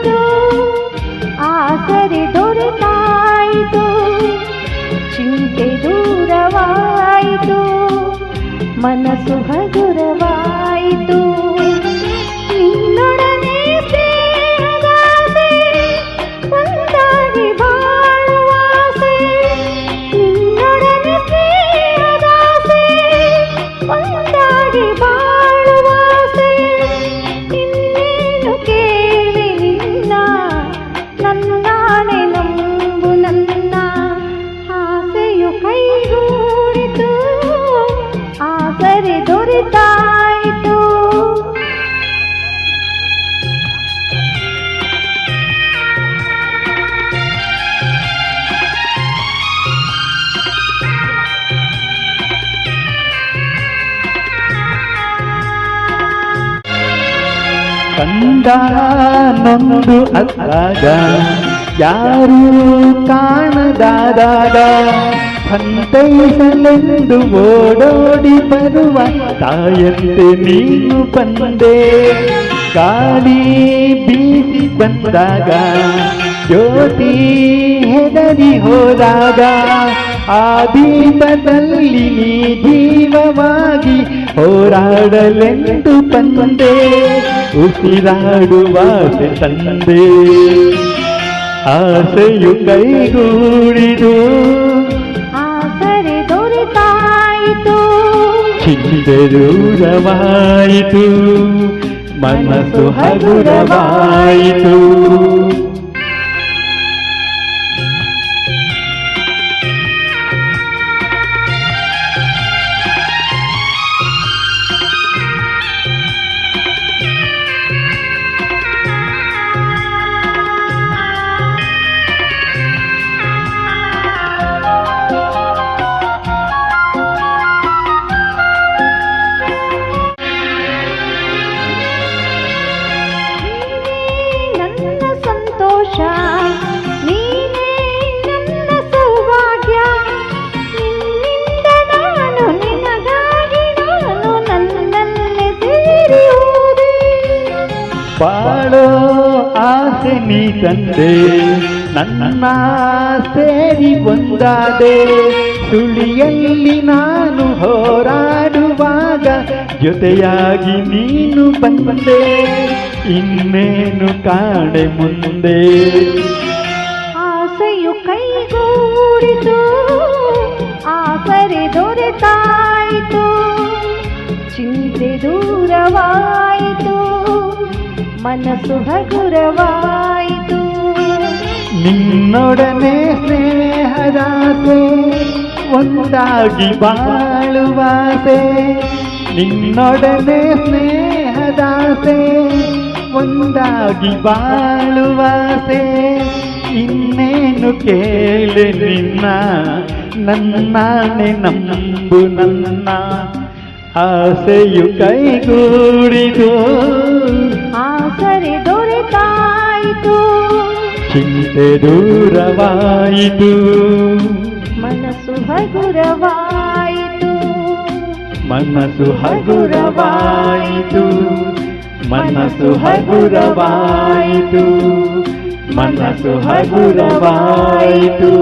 ಕೂಡಿತು ಆಸರೆ ದೊರೆತಾಯಿತು ಚಿಂತೆ ದೂರವಾಯಿತು ಮನಸ್ಸು ಹಗುರವಾಯಿತು ಕಂದ ನೊಂದು ಅತ್ತಾಗ ಯಾರೂ ಕಾಣದಾದಾಗ ಸಂತೈಸಲೆಂದು ಓಡೋಡಿ ಬರುವ ತಾಯಂತೆ ನೀನು ಬಂದೆ. ಗಾಳಿ ಬೀಸಿ ಬಂದಾಗ, ಜ್ಯೋತಿ ಹೆದರಿ ಹೋದಾಗ, ಆ ದೀಪದಲ್ಲಿ ನೀ ಜೀವವಾಗಿ ಹೋರಾಡಲೆಂದು ಬಂದೆ ಉಸಿರಾಡುವಾಸೆ ತಂದೆ ಆಸೆಯು ಕೈಗೂಡಿದು ಆಸರೆ ದೊರೆತಾಯಿತು ಚಿಂತೆ ದೂರವಾಯಿತು ಮನಸ್ಸು ಹಗುರವಾಯಿತು ಬಾಳೋ ಆಸೆ ನೀ ತಂದೆ ನನ್ನ ಸೇರಿ ಬಂದಾದೆ ಸುಳಿಯಲ್ಲಿ ನಾನು ಹೋರಾಡುವಾಗ ಜೊತೆಯಾಗಿ ನೀನು ಬಂದೆ, ಇನ್ನೇನು ಕಾಣೆ ಮುಂದೆ. ಆಸೆಯು ಕೈಗೂಡಿತು, ಆಸರೆ ದೊರೆತಾಯಿತು, ಚಿಂತೆ ದೂರವಾಯಿತು ಮನಸ್ಸು ಹಗುರವಾಯಿತು. ನಿನ್ನೊಡನೆ ಸ್ನೇಹದಾಸೆ ಒಂದಾಗಿ ಬಾಳುವಾಸೆ ನಿನ್ನೊಡನೆ ಸ್ನೇಹದಾಸೆ ಒಂದಾಗಿ ಬಾಳುವಾಸೆ ಇನ್ನೇನು ಕೇಳಿ ನಿನ್ನ, ನನ್ನಾನೆ ನಂಬು ನನ್ನ. ಆಸೆಯು ಕೈಗೂಡಿದು. ಚಿಂತೆ ದೂರವಾಯಿತು ಮನಸ್ಸು ಹಗುರವಾಯಿತು ಮನಸ್ಸು ಹಗುರವಾಯಿತು ಮನಸ್ಸು ಹಗುರವಾಯಿತು ಮನಸ್ಸು ಹಗುರವಾಯಿತು